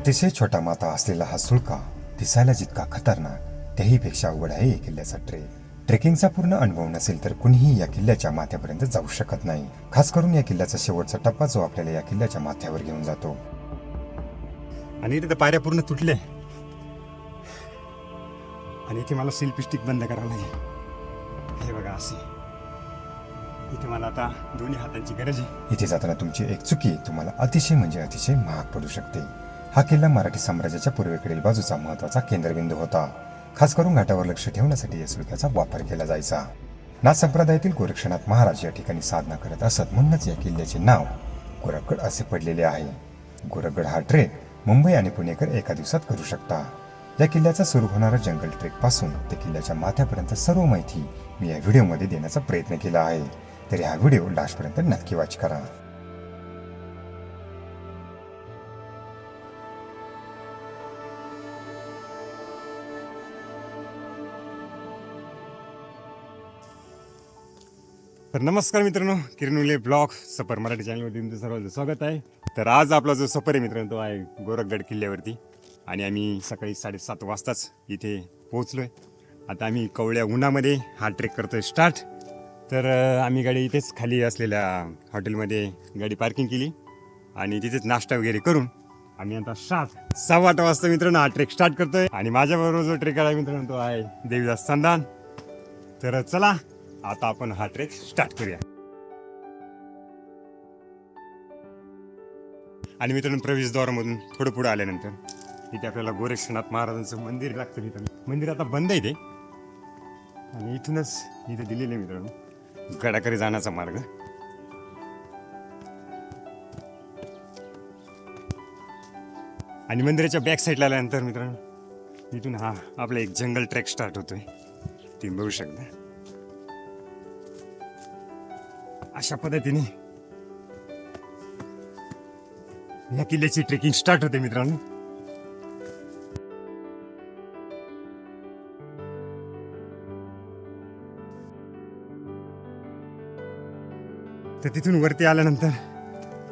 अतिशय छोटा माथा असलेला हा सुळका दिसायला जितका खतरनाक त्याहीपेक्षा अवघड आहे या किल्ल्याचा ट्रेक ट्रेकिंगचा पूर्ण अनुभव नसेल तर कुणीही या किल्ल्याच्या माथ्यापर्यंत जाऊ शकत नाही. खास करून या किल्ल्याचा शेवटचा टप्पा जो आपल्याला या किल्ल्याच्या माथ्यावर घेऊन जातो. आणि इथे तर पायऱ्या पूर्ण तुटल्या. आणि इथे मला सेल्फी स्टिक बंद करावं लागेल. हे बघा असे. इथे मला आता दोन्ही हातांची गरज आहे. इथे जाताना तुमची एक चुकी तुम्हाला अतिशय म्हणजे अतिशय महाग पडू शकते. हा किल्ला मराठी साम्राज्याच्या पूर्वेकडील बाजूचा महत्त्वाचा केंद्रबिंदू होता. खास करून घाटावर लक्ष ठेवण्यासाठी या सुळक्याचा वापर केला जायचा. नाथ संप्रदायातील गोरक्षनाथ महाराज या ठिकाणी साधना करत असत म्हणूनच या किल्ल्याचे नाव गोरखगड असे पडलेले आहे. गोरखगड हा ट्रेक मुंबई आणि पुणेकर एका दिवसात करू शकता. या किल्ल्याचा सुरू होणारा जंगल ट्रेकपासून ते किल्ल्याच्या माथ्यापर्यंत सर्व माहिती मी या व्हिडिओमध्ये देण्याचा प्रयत्न केला आहे. तरी हा व्हिडिओ लास्टपर्यंत नक्की वाच करा. तर नमस्कार मित्रांनो किरण उले ब्लॉग सफर मराठी चॅनलवरती तुमचं सर्वांचं स्वागत आहे. तर आज आपला जो सफर आहे मित्रांनो तो आहे गोरखगड किल्ल्यावरती. आणि आम्ही सकाळी साडेसात वाजताच इथे पोहोचलो आहे आता आम्ही कवळ्या उन्हामध्ये हा ट्रेक करतो आहे स्टार्ट तर आम्ही गाडी इथेच खाली असलेल्या हॉटेलमध्ये गाडी पार्किंग केली. आणि तिथेच नाश्ता वगैरे करून आम्ही आता सात सव्वा आठ वाजता मित्रांनो हा ट्रेक स्टार्ट करतोय. आणि माझ्याबरोबर जो ट्रेकर आहे मित्रांनो तो आहे देवीदास संदान तर चला आता आपण हा ट्रेक स्टार्ट करूया. आणि मित्रांनो प्रवेशद्वारामधून थोडं पुढे आल्यानंतर इथे आपल्याला गोरक्षनाथ महाराजांचं मंदिर लागतं मित्रांनो. मंदिर आता बंद आहे ते आणि इथूनच इथे दिलेलं आहे मित्रांनो गडाकडे जाण्याचा मार्ग. आणि मंदिराच्या बॅक साईडला आल्यानंतर मित्रांनो इथून हा आपला एक जंगल ट्रेक स्टार्ट होतोय. तुम्ही बघू शकता. अशा पद्धतीने. या किल्ल्याची ट्रेकिंग स्टार्ट होते मित्रांनो. तर तिथून वरती आल्यानंतर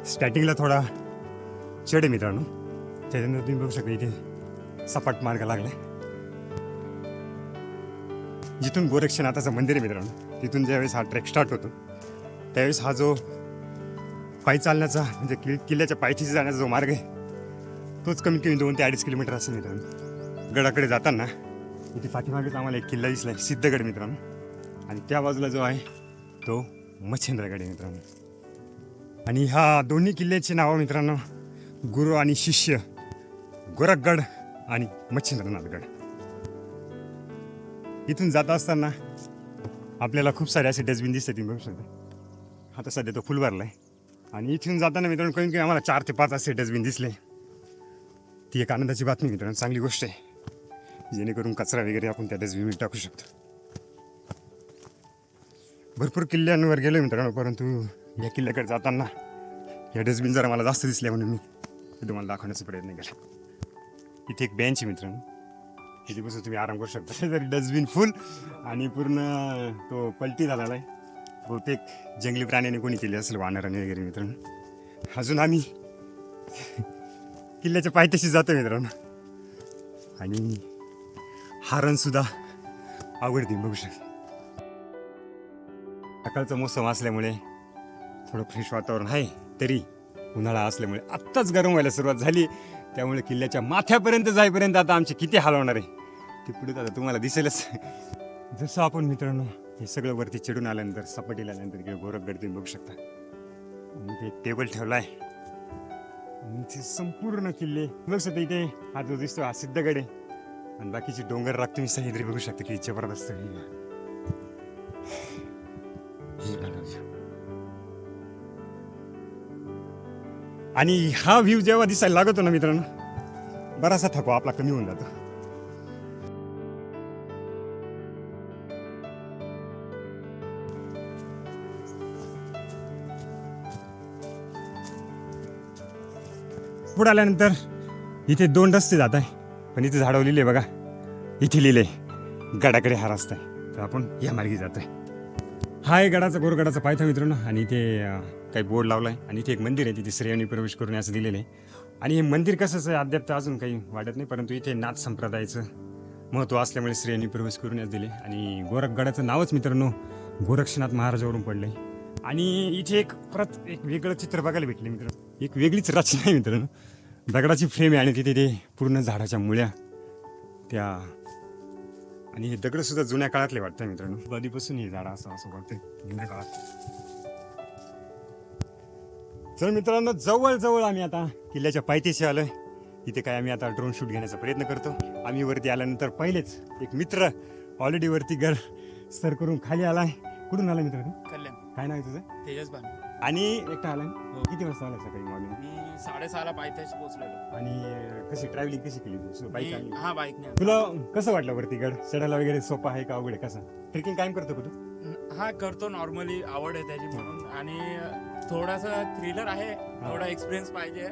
स्टार्टिंगला थोडा चढ आहे मित्रांनो. त्याच्यानंतर तुम्ही बघू शकता इथे सपाट मार्ग लागलाय. जिथून गोरक्षनाथाचं मंदिर आहे मित्रांनो तिथून ज्यावेळेस हा ट्रेक स्टार्ट होतो त्यावेळेस हा जो पायी चालण्याचा म्हणजे कि किल्ल्याच्या पायथीशी जाण्याचा जो मार्ग आहे तोच कमीत कमी दोन ते अडीच किलोमीटर असेल मित्रांनो. गडाकडे जाताना इथे पाठीमागेच आम्हाला एक किल्ला दिसला आहे सिद्धगड मित्रांनो. आणि त्या बाजूला जो आहे तो मच्छेंद्रगड आहे मित्रांनो. आणि ह्या दोन्ही किल्ल्याची नावं मित्रांनो गुरु आणि शिष्य गोरखगड आणि मच्छिंद्रनाथगड इथून जात असताना आपल्याला खूप सारे असे डस्टबिन दिसतात तुम्ही बघू शकता. आता सध्या तो फुल भरला आहे. आणि इथून जाताना मित्रांनो कमी कमी आम्हाला चार ते पाच असे डस्टबिन दिसले. ती एक आनंदाची बातमी मित्रांनो चांगली गोष्ट आहे. जेणेकरून कचरा वगैरे आपण त्या डस्टबिनमध्ये टाकू शकतो. भरपूर किल्ल्यांवर गेलो मित्रांनो परंतु या किल्ल्याकडे जाताना या डस्टबिन जरा मला जास्त दिसल्या म्हणून मी तुम्हाला दाखवण्याचा प्रयत्न केला. इथे एक बेंच आहे मित्रांनो. इथे बसून तुम्ही आराम करू शकता. जरी डस्टबिन फुल आणि पूर्ण तो पलटी झालेला आहे. बहुतेक जंगली प्राण्याने कोणी केले असेल वानराने वगैरे मित्रांनो. अजून आम्ही किल्ल्याच्या पायथ्याशी जातो मित्रांनो. आणि हारणसुद्धा आवडते बघू शक सकाळचं मोसम असल्यामुळे थोडं फ्रेश वातावरण आहे तरी उन्हाळा असल्यामुळे आत्ताच गरम व्हायला सुरुवात झाली. त्यामुळे किल्ल्याच्या माथ्यापर्यंत जाईपर्यंत आता आमचे किती हालवणार आहे ते पुढे आता तुम्हाला दिसेलच. जसं आपण मित्रांनो हे सगळं वरती चढून आल्यानंतर सपाटीला आल्यानंतर किंवा गोरखगड तुम्ही बघू शकता. आणि ते टेबल ठेवला आहे ते संपूर्ण किल्ले बघू शकता इथे हा जो दिसतो हा सिद्धगड आहे. आणि बाकीचे डोंगर राग तुम्ही सह्याद्री बघू शकता की जबरदस्त आणि हा व्ह्यू जेव्हा दिसायला लागतो ना मित्रांनो बराचसा थकवा आपला कमी होऊन जातो. पुढे आल्यानंतर इथे दोन रस्ते जात आहे. पण इथे झाडं लिहिले बघा. इथे लिहिले गडाकडे हा रस्ता आहे. तर आपण या मार्गी आहे. हा आहे गडाचा गोरगडाचा पायथा मित्रांनो. आणि इथे काही बोर्ड लावला आहे आणि इथे एक मंदिर आहे. तिथे स्त्रियांनी प्रवेश करून असं दिलेलं आहे आणि हे मंदिर कसंच आहे अद्याप तर अजून काही वाटत नाही. परंतु इथे नाथ संप्रदायाचं महत्त्व असल्यामुळे स्त्रियांनी प्रवेश करूनच दिले. आणि गोरखगडाचं नावच मित्रांनो गोरक्षनाथ महाराजावरून पडलं आहे आणि इथे एक परत एक वेगळं चित्र बघायला भेटले मित्र एक वेगळीच रचना आहे मित्रांनो. दगडाची फ्रेम आहे आणि तिथे ते पूर्ण झाडाच्या मुळ्या त्या आणि हे दगड सुद्धा जुन्या काळातले वाटतंय मित्रांनो. आधीपासून हे झाड असं असं वाटतंय जुन्या काळात. चल मित्रांनो जवळ जवळ आम्ही आता किल्ल्याच्या पायथ्याशी आलोय. इथे काय आम्ही आता ड्रोन शूट घेण्याचा प्रयत्न करतो. आम्ही वरती आल्यानंतर पहिलेच एक मित्र ऑलरेडी वरती गड सर करून खाली आलाय. कुठून आला मित्र तू कल्याण. काय नाव तुझं? तेजस भान. आणि एकटा आलाय हो. किती वाजता आला सकाळी मॉर्निंग मी साडेसहाला पायथ्याशी पोहोचलेलो. आणि कशी ट्रॅव्हलिंग कशी केली तू? बाईक मी हा बाईकने तुला कसं वाटलं वरती गड? चढायला वगैरे सोपं आहे का अवघड आहे? कसं? ट्रेकिंग कायम करतो का तू? हा करतो नॉर्मली आवड आहे त्याची म्हणून. आणि थोडासा थ्रिलर आहे. थोडा एक्सपिरियन्स पाहिजे.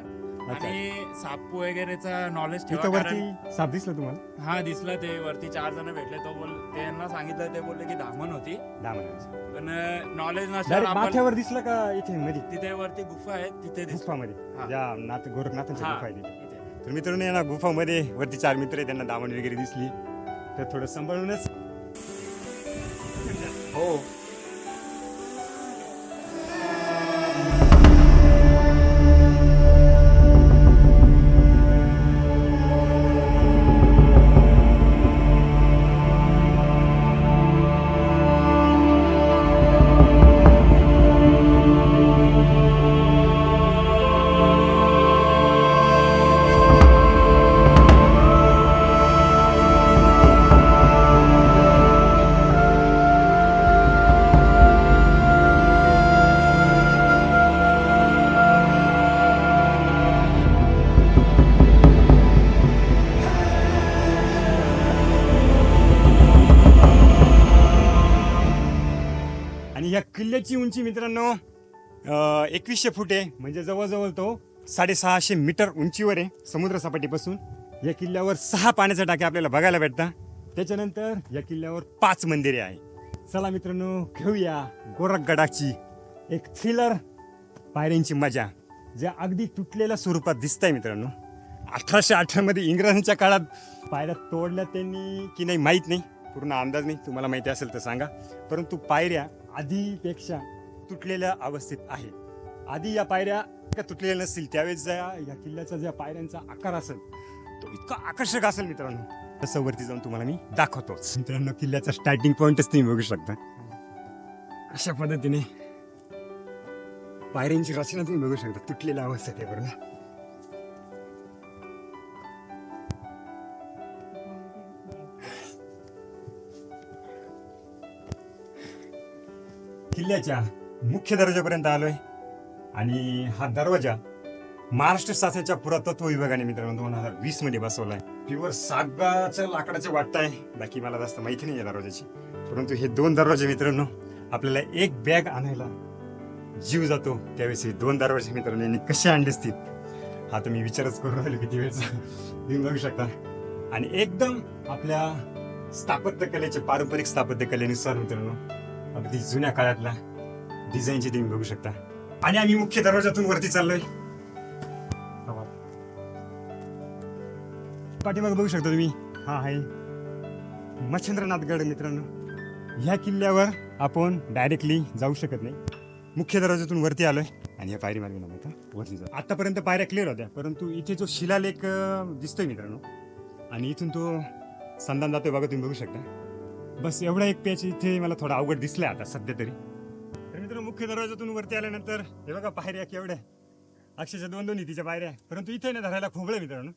आणि सापू वगैरेचा नॉलेज ठेवा कारण वरती साप दिसलं तुम्हाला? हा दिसलं ते. वरती चार जण भेटले. तो बोल त्यांना सांगितलं ते बोलले की धामण होती. दहा मिनिटाचं पण नॉलेज नसल्यावर डायरेक्ट आपण माथ्यावर दिसलं का इथे मध्ये? तिथे वरती गुफा आहे तिथे दिसतो गुफामध्ये. हा. ज्या नाथ गोरखनाथांच्या हा गुफा आहे तिथे. इथे. तर मित्रांनो या ना गुफामध्ये वरती चार मित्र आहे त्यांना दामण वगैरे दिसली. तर थोडं सांभाळूनच. हो. मित्रांनो एकवीसशे फूट आहे. म्हणजे जवळजवळ तो साडेसहाशे मीटर उंचीवर आहे समुद्रसपाटीपासून. या किल्ल्यावर सहा पाण्याच्या टाक्या आपल्याला बघायला भेटतात. त्याच्यानंतर या किल्ल्यावर पाच मंदिरे आहे चला मित्रांनो घेऊया गोरखगडाची एक थ्रिलर पायऱ्यांची मजा ज्या अगदी तुटलेल्या स्वरूपात दिसत आहे मित्रांनो. अठराशे अठरामध्ये इंग्रजांच्या काळात पायऱ्या तोडल्या त्यांनी की नाही माहीत नाही. पूर्ण अंदाज नाही. तुम्हाला माहिती असेल तर सांगा. परंतु पायऱ्या आधीपेक्षा तुटलेल्या अवस्थेत आहे. आधी या पायऱ्या इतक्या तुटलेल्या नसतील त्यावेळेस ज्या या किल्ल्याचा ज्या पायऱ्यांचा आकार असेल तो इतका आकर्षक असेल मित्रांनो. तसं वरती जाऊन तुम्हाला मी दाखवतोच. मित्रांनो किल्ल्याचा स्टार्टिंग पॉइंटच तुम्ही बघू शकता. अशा पद्धतीने पायऱ्यांची रचना तुम्ही बघू शकता. तुटलेल्या अवस्थेत आहे बरोबर किल्ल्याच्या मुख्य दरवाजापर्यंत आलोय. आणि हा दरवाजा महाराष्ट्र शासनाच्या पुरातत्व विभागाने मित्रांनो दोन हजार वीसमध्ये बसवलाय. प्युअर सागाचं लाकडाचं वाटतंय बाकी मला जास्त माहिती नाही या दरवाजाची. परंतु हे दोन दरवाजे मित्रांनो आपल्याला एक बॅग आणायला जीव जातो. त्यावेळेस हे दोन दरवाजे मित्रांनो यांनी कसे आणले असतील हा तुम्ही विचारच करून राहिले किती वेळेचा. तुम्ही बघू शकता. आणि एकदम आपल्या स्थापत्य कलेचे पारंपरिक स्थापत्य कलेनुसार मित्रांनो अगदी जुन्या काळातला डिझाईनची तुम्ही बघू शकता. आणि आम्ही मुख्य दरवाजातून वरती चाललोय. पाठीमाग बघू शकता तुम्ही. हा आहे मच्छिंद्रनाथ गड मित्रांनो. ह्या किल्ल्यावर आपण डायरेक्टली जाऊ शकत नाही. मुख्य दरवाजातून वरती आलोय. आणि या पायरी मार्गे आता वरती जाऊ. आतापर्यंत पायऱ्या क्लिअर होत्या परंतु इथे जो शिलालेख दिसतोय मित्रांनो आणि इथून तो संधान जातोय बघा तुम्ही बघू शकता. बस एवढा एक पॅच इथे मला थोडा अवघड दिसलाय आता सध्या तरी. मुख्य दरवाजातून वरती आल्यानंतर हे बघा पायऱ्या केवढ्या. अक्षरशः दोन दोन तिच्या पायऱ्या. परंतु इथे ना धरायला खोबळं मित्रांनो.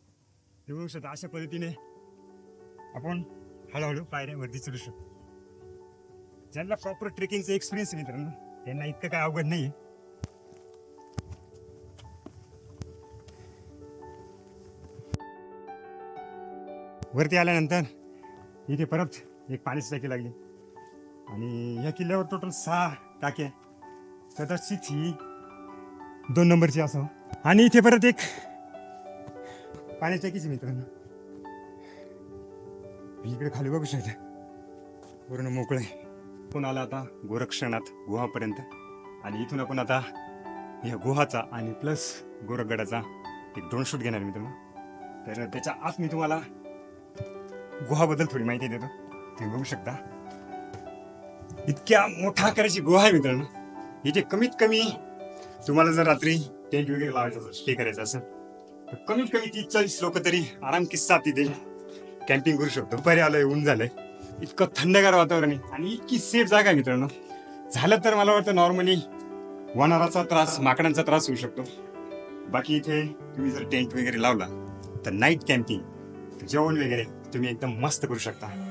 हे बघू शकता अशा पद्धतीने आपण हळूहळू पायऱ्या वरती चढू शकतो. ज्यांना प्रॉपर ट्रेकिंगचा एक्सपिरियन्स मित्रांनो त्यांना इतकं काय अवघड नाही वरती आल्यानंतर इथे परत एक पाण्याची टाकी लागली. आणि या किल्ल्यावर टोटल सहा टाक्या. कदाचित ही दोन नंबरची असावं आणि इथे परत एक पाण्याची टाकीची मित्रांनो. इकडे खाली बघू शकता. पूर्ण मोकळं आहे. आला आता गोरक्षणात गुहापर्यंत. आणि इथून आपण आता या गुहाचा आणि प्लस गोरखगडाचा एक ड्रोन शूट घेणार मित्रांनो. तर त्याच्या आत मी तुम्हाला गुहाबद्दल थोडी माहिती देतो. तुम्ही बघू शकता. इतक्या मोठ्या आकाराची गुहा आहे मित्रांनो. इथे कमीत कमी तुम्हाला जर रात्री टेंट वगैरे लावायचं असेल स्टे करायचं असेल तर कमीत कमी तीस चाळीस लोक तरी आराम किस्सा तिथे कॅम्पिंग करू शकतो. दुपारी आलोय ऊन झालंय. इतकं थंडगार वातावरण आहे आणि इतकी सेफ जागा आहे मित्रांनो. झालं तर मला वाटतं नॉर्मली वनाराचा त्रास माकडांचा त्रास होऊ शकतो. बाकी इथे तुम्ही जर टेंट वगैरे लावला तर नाईट कॅम्पिंग जेवण वगैरे तुम्ही एकदम मस्त करू शकता.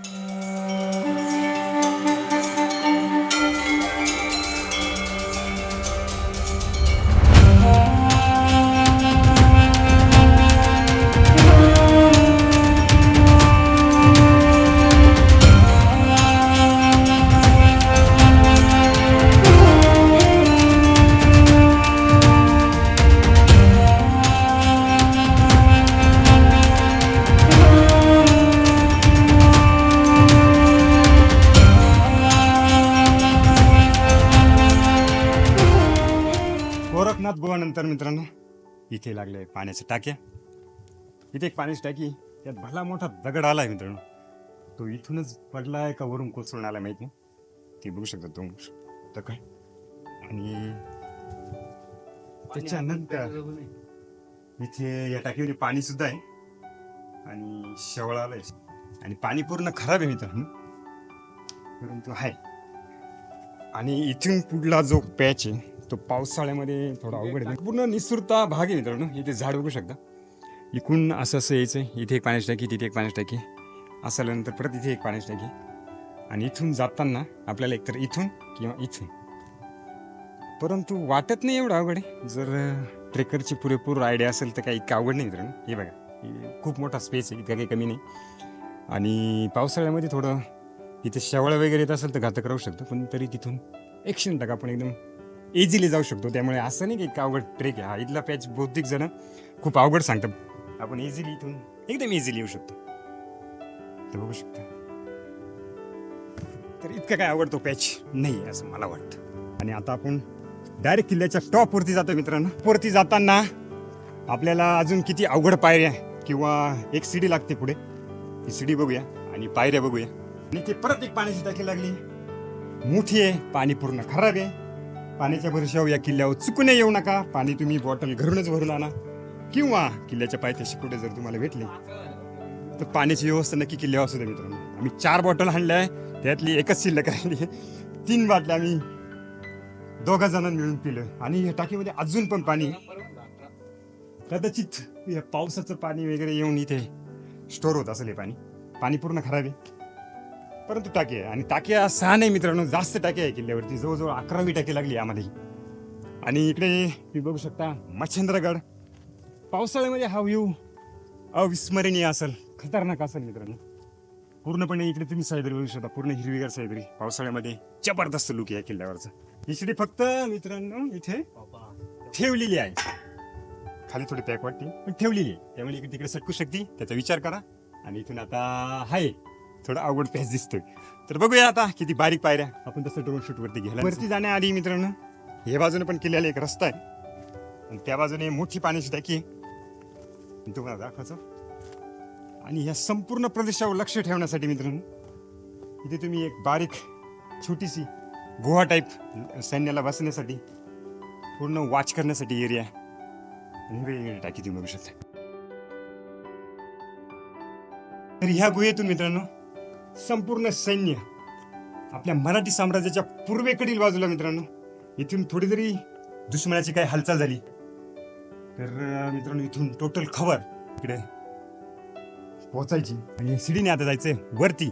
इथे लागले पाण्याच्या टाक्या इथे एक पाण्याची टाकी. त्यात भला मोठा दगड आलाय मित्रांनो. तो इथूनच पडलाय का वरून कोसळून आलाय माहीत नाही. ते बघू शकता तो दगड आणि त्याच्यानंतर इथे या टाकीमध्ये पाणी सुद्धा आहे. आणि शेवळ आलंय. आणि पाणी पूर्ण खराब आहे मित्रांनो. परंतु आहे. आणि इथून पुढला जो पॅच आहे तो पावसाळ्यामध्ये थोडा अवघड आहे. पूर्ण निसुरता भाग आहे मित्रांनो. इथे झाड बघू शकता. इकडून असं असं यायचं आहे इथे एक पाण्याची टाकी तिथे एक पाण्याची टाकी. असं आल्यानंतर परत इथे एक पाण्याची टाकी. आणि इथून जाताना आपल्याला एकतर इथून किंवा इथून. परंतु वाटत नाही एवढं अवघड आहे. जर ट्रेकरची पुरेपूर आयडिया असेल तर काही इतकं अवघड नाही मित्रांनो. हे बघा. खूप मोठा स्पेस आहे. इतका काही कमी नाही. आणि पावसाळ्यामध्ये थोडं तिथे शेवळ वगैरे येत असेल तर घातक राहू शकतो पण तरी तिथून एकशे टक्का आपण एकदम इझिली जाऊ शकतो. त्यामुळे असं नाही की एक अवघड ट्रेक आहे. हा इथला पॅच बहुतेक जण खूप अवघड सांगतात. आपण इझिली इथून एकदम इझिली येऊ शकतो. तर बघू शकता. तर इतकं काय आवडतो पॅच नाही असं मला वाटतं. आणि आता आपण डायरेक्ट किल्ल्याच्या टॉपवरती जातो मित्रांनो. वरती जाताना आपल्याला अजून किती अवघड पायऱ्या किंवा एक सिडी लागते पुढे. ही सिडी बघूया आणि पायऱ्या बघूया. आणि ते परत एक पाण्याची टाकी लागली. मोठी आहे पाणी पूर्ण खराब आहे. पाण्याच्या भरशावर या किल्ल्यावर चुकून येऊ नका. पाणी तुम्ही बॉटल घरूनच भरून आणा. किंवा किल्ल्याच्या पायथ्याशी कुठे जर तुम्हाला भेटले तर पाण्याची व्यवस्था नक्की किल्ल्यावर असू दे मित्रांनो. आम्ही चार बॉटल आणल्या आहे. त्यातली एकच शिल्लक राहिली तीन बाटल्या आम्ही दोघा जणांनी मिळून पिलं. आणि या टाकीमध्ये अजून पण पाणी कदाचित या पावसाचं पाणी वगैरे येऊन इथे स्टोर होत असेल हे पाणी. पाणी पूर्ण खराब आहे. परंतु टाकी आहे आणि टाक्या सहा नाही मित्रांनो जास्त टाकी आहे किल्ल्यावरती. जवळजवळ अकरावी टाकी लागली आम्हाला आणि इकडे तुम्ही बघू शकता मच्छेंद्रगड. पावसाळ्यामध्ये हा व्ह्यू अविस्मरणीय असेल खतरनाक असेल मित्रांनो. पूर्णपणे इकडे तुम्ही सायदरी बघू शकता पूर्ण हिरवीगार सायदरी पावसाळ्यामध्ये जबरदस्त लुक आहे या किल्ल्यावरचं. ही फक्त मित्रांनो इथे ठेवलेली आहे. खाली थोडी पॅक वाटते पण ठेवलेली आहे. त्यामुळे इकडे तिकडे सटकू शकते त्याचा विचार करा. आणि इथून आता आहे थोडा अवघड पॅच दिसतोय. तर बघूया आता किती बारीक पायऱ्या आपण तसं ड्रोन शूट वरती घ्यायला वरती जाण्याआधी मित्रांनो हे बाजूने पण केलेला एक रस्ता आहे. आणि त्या बाजूने मोठी पाण्याची टाकी आहे. तुम्हाला दाखवायचं. आणि या संपूर्ण प्रदेशावर लक्ष ठेवण्यासाठी मित्रांनो इथे तुम्ही एक बारीक छोटीशी गुहा टाईप सैन्याला बसण्यासाठी पूर्ण वॉच करण्यासाठी एरिया आणि वेगवेगळी टाकी तुम्ही बघू शकता. तर ह्या गुहेतून मित्रांनो संपूर्ण सैन्य आपल्या मराठी साम्राज्याच्या पूर्वेकडील बाजूला मित्रांनो. इथून थोडी जरी दुश्मनाची काही हालचाल झाली तर मित्रांनो इथून टोटल खबर इकडे पोहोचायची. आणि शिडीने आता जायचं वरती.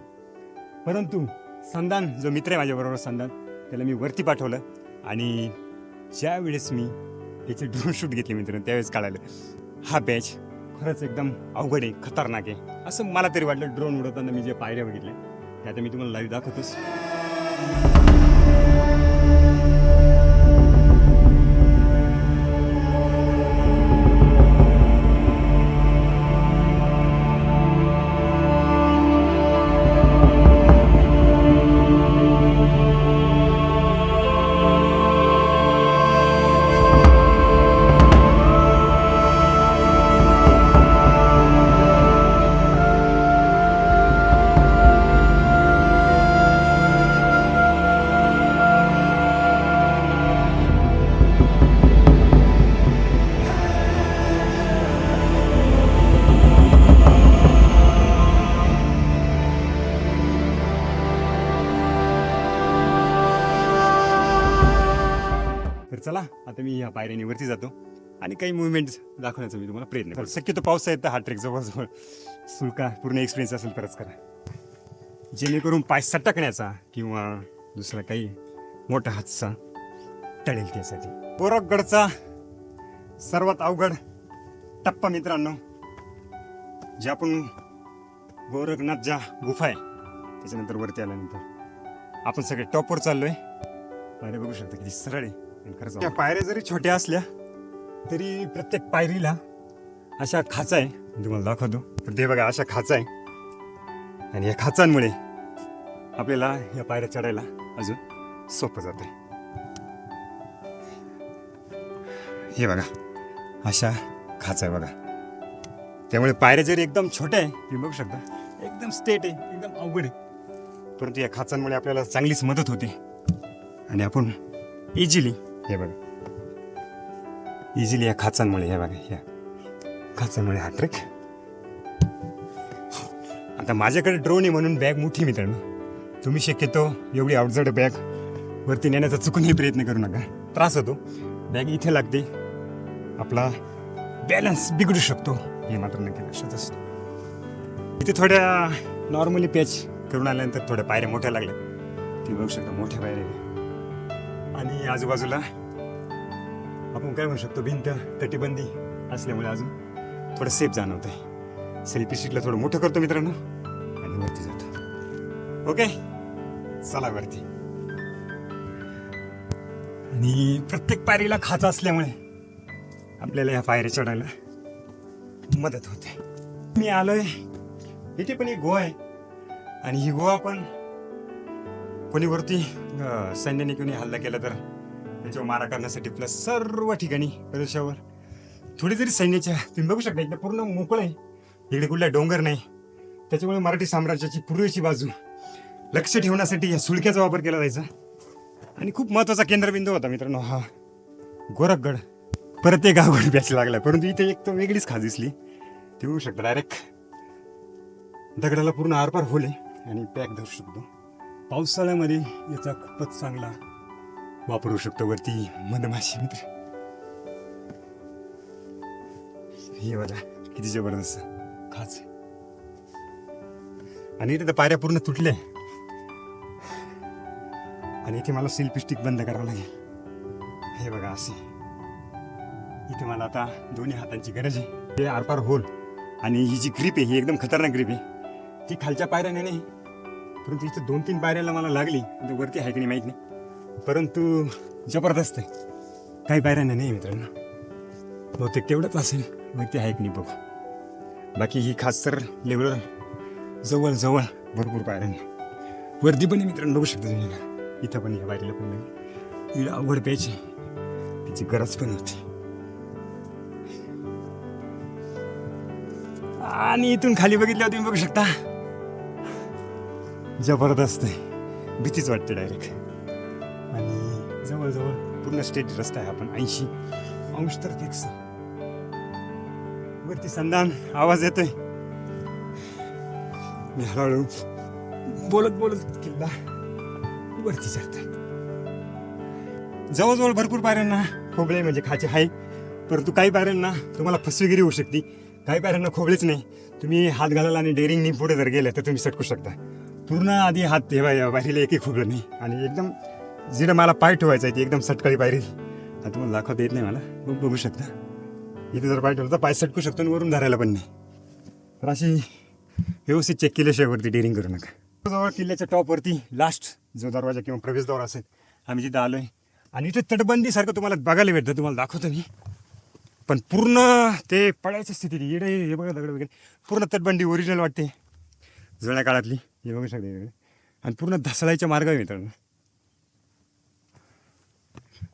परंतु संधान जो मित्र आहे माझ्याबरोबर संधान त्याला मी वरती पाठवलं. आणि ज्यावेळेस मी याचे ड्रोन शूट घेतले मित्रांनो त्यावेळेस काढायला. हा बॅच खरंच एकदम अवघड आहे खतरनाक आहे. असं मला तरी वाटलं ड्रोन उडवताना मी जे पायऱ्या बघितल्या त्या आता मी तुम्हाला लाईव्ह दाखवतोच. या वरती जातो आणि काही मुवमेंट दाखवण्याचा मी तुम्हाला प्रयत्न करतो. शक्यतो पाऊस आहे तर हा ट्रेक जवळजवळ सुलका पूर्ण एक्सपिरियन्स असेल तरच करा. जेणेकरून पाय सटकण्याचा किंवा दुसरा काही मोठा हादसा टळेल त्यासाठी. गोरखगडचा सर्वात अवघड टप्पा मित्रांनो जे आपण गोरखनाथ ज्या गुफा आहे त्याच्यानंतर वरती आल्यानंतर आपण सगळे टॉपवर चाललो आहे बघू शकता किती सरळ आहे. खरंच त्या पायऱ्या जरी छोट्या असल्या तरी प्रत्येक पायरीला अशा खाचा आहे. मी तुम्हाला दाखवतो. तर ते बघा अशा खाचा आहे. आणि या खाचांमुळे आपल्याला या पायऱ्या चढायला अजून सोपं जात आहे हे बघा अशा खाचा आहे बघा. त्यामुळे पायऱ्या जरी एकदम छोट्या आहे तुम्ही बघू शकता एकदम स्टेट आहे एकदम अवघड आहे. परंतु या खाचांमुळे आपल्याला चांगलीच मदत होते. आणि आपण इझिली हे बघा. इझिली या खाचांमुळे हे बघा या. खाचांमुळे हा ट्रेक आता माझ्याकडे ड्रोन आहे म्हणून बॅग मोठी मित्रांनो. तुम्ही शक्यतो एवढी अवजड बॅग वरती नेण्याचा चुकूनही प्रयत्न करू नका. त्रास होतो. बॅग इथे लागते. आपला बॅलन्स बिघडू शकतो. हे मात्र नक्की लक्षात असतं. इथे थोड्या नॉर्मली पॅच करून आल्यानंतर थोड्या पायऱ्या मोठ्या लागल्या. ते बघू शकता मोठ्या पायऱ्या आणि आजूबाजूला आपण काय म्हणू शकतो भिंत तटीबंदी असल्यामुळे अजून थोडं सेफ जाणवतंय. आहे सेल्फी शीटला थोडं मोठं करतो मित्रांनो आणि वरती जातो. ओके चला वरती. आणि प्रत्येक पायरीला खाचा असल्यामुळे आपल्याला या पायऱ्या चढायला मदत होते. मी आलोय. इथे पण एक गोवा आहे. आणि ही गोवा पण कोणी वरती सैन्याने कोणी हल्ला केला तर त्याच्यावर मारा करण्यासाठी प्लस सर्व ठिकाणी प्रदेशावर. थोडी जरी सैन्याच्या तुम्ही बघू शकता इकडे पूर्ण मोकळं आहे. इकडे कुठला डोंगर नाही. त्याच्यामुळे मराठी साम्राज्याची पूर्वेची बाजू लक्ष ठेवण्यासाठी या सुळक्याचा वापर केला जायचा. आणि खूप महत्त्वाचा केंद्रबिंदू होता मित्रांनो हा. गोरखगड. परत ते अवघड बॅच लागला परंतु इथे एक तर वेगळीच खाज दिसली. ते होऊ शकतं डायरेक्ट दगडाला पूर्ण आरपार होले आणि पॅक धरू शकतो. पावसाळ्यामध्ये याचा खूपच चांगला वापरू शकतो वरती मधमाशी मित्र. हे बघा किती जबरदस्त खाच आणि इथे तर पायऱ्या पूर्ण तुटल्या. आणि इथे मला सेल्फी स्टिक बंद करावं लागेल. हे बघा असे. इथे मला आता दोन्ही हातांची गरज आहे. हे आरपार होल आणि ही जी ग्रीप आहे ही एकदम खतरनाक ग्रीप आहे. ती खालच्या पायऱ्याने नाही परंतु इथं दोन तीन पायऱ्याला मला लागली. आता वरती आहे की नाही माहीत नाही. परंतु जबरदस्त आहे. काही पायऱ्यांना नाही मित्रांनो. बहुतेक तेवढंच असेल. माहिती आहे की नाही बघू. बाकी ही खास तर लेवल जवळ जवळ भरपूर पायऱ्यांनी. वर्दी पण आहे मित्रांनो बघू शकता तुम्ही. इथं पण या पायऱ्याला पण नाही इकडं अवघड प्यायची. तिची गरज पण होती. आणि इथून खाली बघितल्यावर तुम्ही बघू शकता. जबरदस्त. आहे भीतीच वाटते डायरेक्ट आणि जवळजवळ पूर्ण स्टेट रस्ता आहे आपण. ऐंशी अंश तर फिक्स वरती संधान आवाज येतोय. मी हळूहळू बोलत बोलत किल्ला वरती जात जवळजवळ भरपूर पायऱ्यांना खोबळे म्हणजे खाचे आहे. परंतु काही पायऱ्यांना तुम्हाला फसवेगिरी होऊ शकते. काही पायऱ्यांना खोबळेच नाही. तुम्ही हात घालायला आणि डेअरिंगनी पुढे जर गेले तर तुम्ही सटकू शकता. पूर्ण आधी हात ठेवा या एक एक खोबलं नाही आणि एकदम जिडं मला पाय ठेवायचं आहे ती एकदम सटकाळी पायरी आता तुम्हाला दाखवता येत नाही मला. मग बघू शकता. इथे जर पाय ठेवलं तर पाय सटकू शकतो आणि वरून धरायला पण नाही. तर अशी व्यवस्थित चेक केल्याशिवाय वरती डेअरिंग करू नका. जवळ किल्ल्याच्या टॉपवरती लास्ट जो दरवाजा किंवा प्रवेशद्वार असेल आम्ही तिथं आहे आणि इथे तटबंदीसारखं तुम्हाला बघायला भेटतं तुम्हाला दाखवतो मी. पण पूर्ण ते पडायची स्थितीत इकडे हे बघा दगड वगैरे. पूर्ण तटबंदी ओरिजिनल वाटते. जुन्या काळातली. हे बघू शकते आणि पूर्ण धसळायच्या मार्ग आहे मित्रांनो.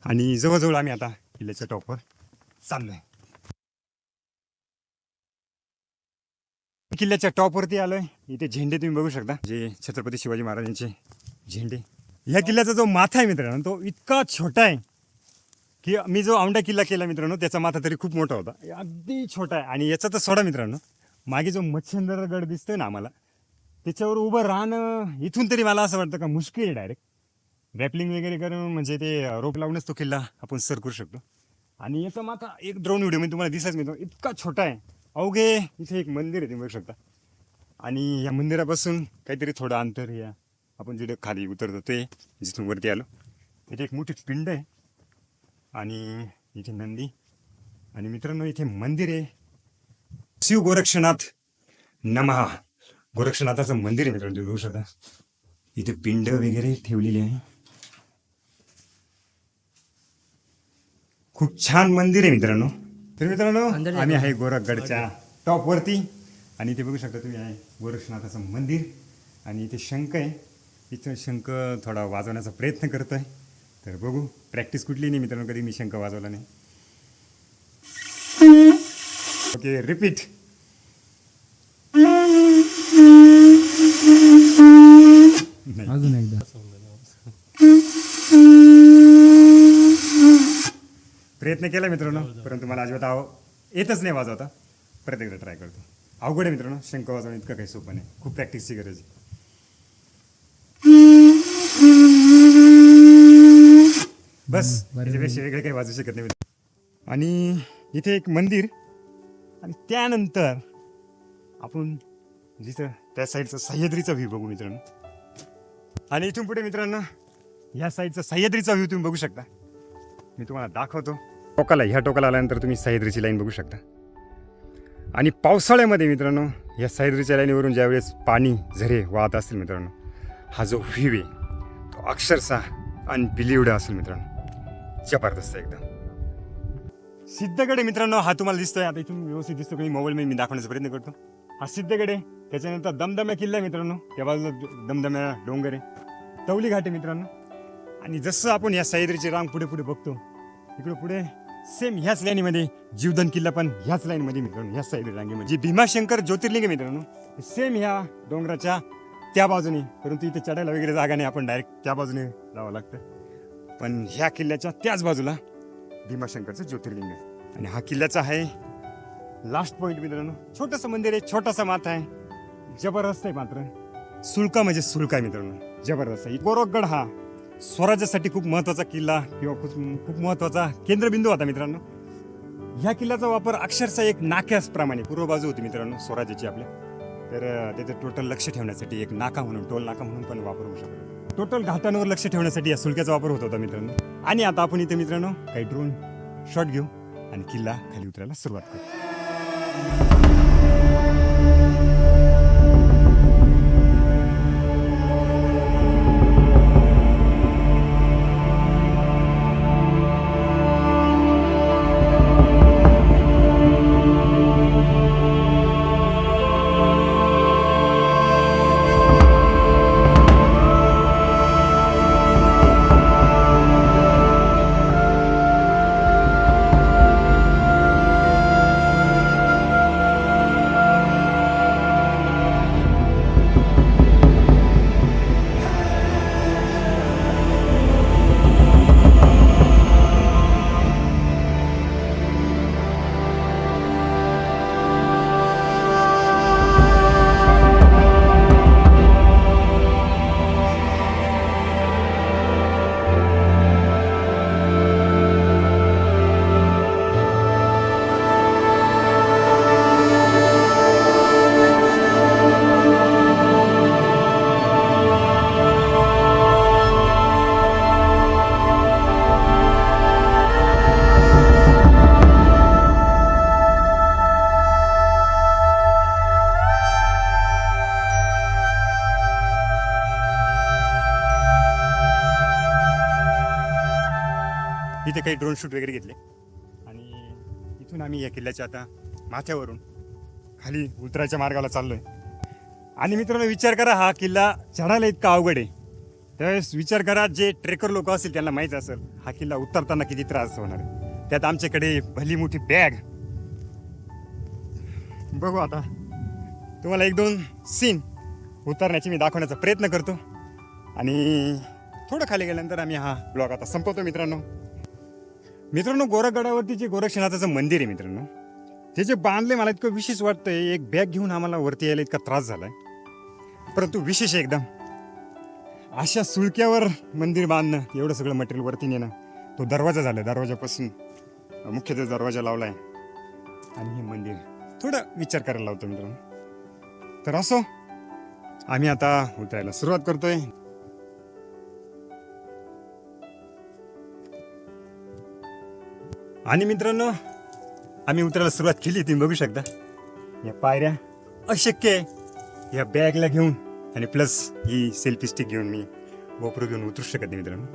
आणि जवळजवळ आम्ही आता किल्ल्याच्या टॉपवर चाललोय. किल्ल्याच्या टॉपवरती आलोय. इथे झेंडे तुम्ही बघू शकता. जे छत्रपती शिवाजी महाराजांचे झेंडे. ह्या किल्ल्याचा जो माथा आहे मित्रांनो तो इतका छोटा आहे की मी जो औंढा किल्ला केला मित्रांनो त्याचा माथा तरी खूप मोठा होता. अगदी छोटा आहे. आणि याचा तर सोडा मित्रांनो. मागे जो मच्छिंद्रगड दिसतोय ना आम्हाला त्याच्यावर उभं राहणं इथून तरी मला असं वाटतं का मुश्किल आहे डायरेक्ट रॅपलिंग वगैरे करून म्हणजे ते रोप लावूनच तो किल्ला आपण सर करू शकतो. आणि याचा माता एक ड्रोन व्हिडिओ मी तुम्हाला दिसायच मिळतो. इतका छोटा आहे. अवघे इथे एक मंदिर आहे तुम्ही बघू शकता. आणि या मंदिरापासून काहीतरी थोडं अंतर या. आपण जिथे खाली उतरतो ते जिथून वरती आलो. इथे एक मोठी पिंड आहे. आणि इथे नंदी. आणि मित्रांनो इथे मंदिर आहे. शिव गोरक्षनाथ नमहा गोरक्षनाथाचं मंदिर आहे मित्रांनो बघू शकता. इथे पिंड वगैरे ठेवलेली आहे. खूप छान मंदिर आहे मित्रांनो. तर मित्रांनो आम्ही आहे गोरखगडच्या टॉप वरती. आणि इथे बघू शकता तुम्ही आहे गोरक्षनाथाचं मंदिर. आणि इथे शंख आहे. इथं शंख थोडा वाजवण्याचा प्रयत्न करतोय. तर बघू प्रॅक्टिस कुठली नाही मित्रांनो कधी मी शंख वाजवला नाही. ओके रिपीट अजून एकदा. प्रयत्न केला मित्रांनो परंतु मला अजिबात आव येतच नाही वाजवता. परत एकदा ट्राय करतो. अवघड आहे मित्रांनो शंख वाजवणं इतकं काही सोपं नाही. खूप प्रॅक्टिसची गरज आहे. बस याच्यापेक्षा वेगळे काही वाजू शकत नाही. आणि इथे एक मंदिर. आणि त्यानंतर आपण जिथं त्या साईडचा सह्याद्रीचा व्ह्यू बघू मित्रांनो. आणि इथून पुढे मित्रांनो या साईडचा सह्याद्रीचा व्ह्यू तुम्ही बघू शकता. मी तुम्हाला दाखवतो. टोकाला ह्या टोकाला आल्यानंतर तुम्ही सह्याद्रीची लाईन बघू शकता. आणि पावसाळ्यामध्ये मित्रांनो या सह्याद्रीच्या लाईनीवरून ज्यावेळेस पाणी झरे वाहत असतील मित्रांनो हा जो व्ह्यू आहे तो अक्षरशः अनबिलिवड असेल मित्रांनो. जबरदस्त एकदम. सिद्धगड मित्रांनो हा तुम्हाला दिसतोय. आता इथून व्यवस्थित दिसतो काही मोबाईल मी दाखवण्याचा प्रयत्न करतो. हा सिद्धगड आहे त्याच्यानंतर दमदम्या किल्ला आहे मित्रांनो. त्या बाजूला दमदम्या डोंगर आहे. तवली घाट आहे मित्रांनो. आणि जसं आपण या सह्याद्रीची रांग पुढे पुढे बघतो इकडे पुढे सेम ह्याच लाईनीमध्ये जीवधन किल्ला पण ह्याच लाईनमध्ये मित्रांनो ह्याच सह्याद्री रांगेमध्ये जी म्हणजे भीमाशंकर ज्योतिर्लिंग आहे मित्रांनो. सेम ह्या डोंगराच्या त्या बाजूने परंतु इथे चढायला वगैरे जागा नाही आपण डायरेक्ट त्या बाजूने जावं लागतं. पण ह्या किल्ल्याच्या त्याच बाजूला भीमाशंकरचं ज्योतिर्लिंग आहे. आणि हा किल्ल्याचा आहे लास्ट पॉईंट मित्रांनो. छोटंसं मंदिर आहे छोटासा माथा आहे. जबरदस्त आहे मात्र. सुल्का म्हणजे सुल्का आहे मित्रांनो. जबरदस्त आहे. गोरखगड हा. स्वराज्यासाठी खूप महत्त्वाचा किल्ला किंवा खूप खूप महत्त्वाचा केंद्रबिंदू होता मित्रांनो. ह्या किल्ल्याचा वापर अक्षरशः एक नाक्याप्रमाणे पूर्व बाजू होती मित्रांनो स्वराज्याची आपल्या. तर त्याचं टोटल लक्ष ठेवण्यासाठी एक नाका म्हणून टोल नाका म्हणून पण वापर होऊ शकतो. टोटल घाटांवर लक्ष ठेवण्यासाठी या सुलक्याचा वापर होत होता मित्रांनो. आणि आता आपण इथे मित्रांनो काही ड्रोन शॉट घेऊ आणि किल्ला खाली उतरायला सुरुवात करू. इथे ड्रोन शूट वगैरे घेतले. आणि इथून आम्ही या किल्ल्याच्या आता माथ्यावरून खाली उतरायच्या मार्गाला चाललो आहे आणि मित्रांनो विचार करा हा किल्ला चढायला इतका अवघड आहे. त्यावेळेस विचार करा जे ट्रेकर लोक असतील त्यांना माहीत असेल हा किल्ला उतरताना किती त्रास होणार आहे. त्यात आमच्याकडे भली मोठी बॅग. बघू आता. तुम्हाला एक दोन सीन उतरण्याची मी दाखवण्याचा प्रयत्न करतो. आणि थोडं खाली गेल्यानंतर आम्ही हा ब्लॉग आता संपवतो मित्रांनो. मित्रांनो गोरखगडावरती जे गोरक्षनाथाचं मंदिर आहे मित्रांनो ते जे बांधले मला इतकं विशेष वाटतंय एक बॅग घेऊन आम्हाला वरती यायला इतका त्रास झालाय. परंतु विशेष आहे एकदम अशा सुळक्यावर मंदिर बांधणं एवढं सगळं मटेरियल वरती नेणं तो दरवाजा झाला दरवाजापासून मुख्य जो दरवाजा लावलाय. आणि हे मंदिर थोडं विचार करायला लावतो मित्रांनो. तर असो आम्ही आता उतरायला सुरुवात करतोय. आणि मित्रांनो आम्ही उतरायला सुरुवात केली तुम्ही बघू शकता. या पायऱ्या अशक्य आहे. या बॅगला घेऊन आणि प्लस ही सेल्फी स्टिक घेऊन मी गोप्रो घेऊन उतरू शकत नाही मित्रांनो.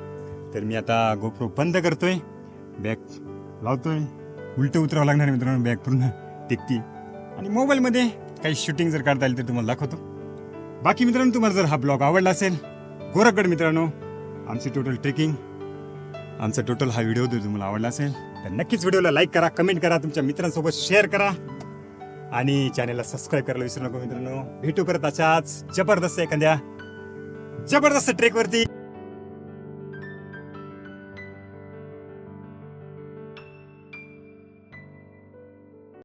तर मी आता गोप्रो बंद करतोय. बॅग लावतोय. उलट उतरावं लागणार आहे मित्रांनो बॅग पूर्ण टिकती. आणि मोबाईलमध्ये काही शूटिंग जर काढता आली तर तुम्हाला दाखवतो. बाकी मित्रांनो तुम्हाला जर हा ब्लॉग आवडला असेल गोरखगड मित्रांनो आमची टोटल ट्रेकिंग आमचा टोटल हा व्हिडिओ जर तुम्हाला आवडला असेल तर नक्कीच व्हिडिओला लाईक करा कमेंट करा तुमच्या मित्रांसोबत शेअर करा. आणि चॅनलला सबस्क्राईब करायला विसरू नका मित्रांनो. भेटू परत अशाच जबरदस्त एखाद्या जबरदस्त ट्रेकवरती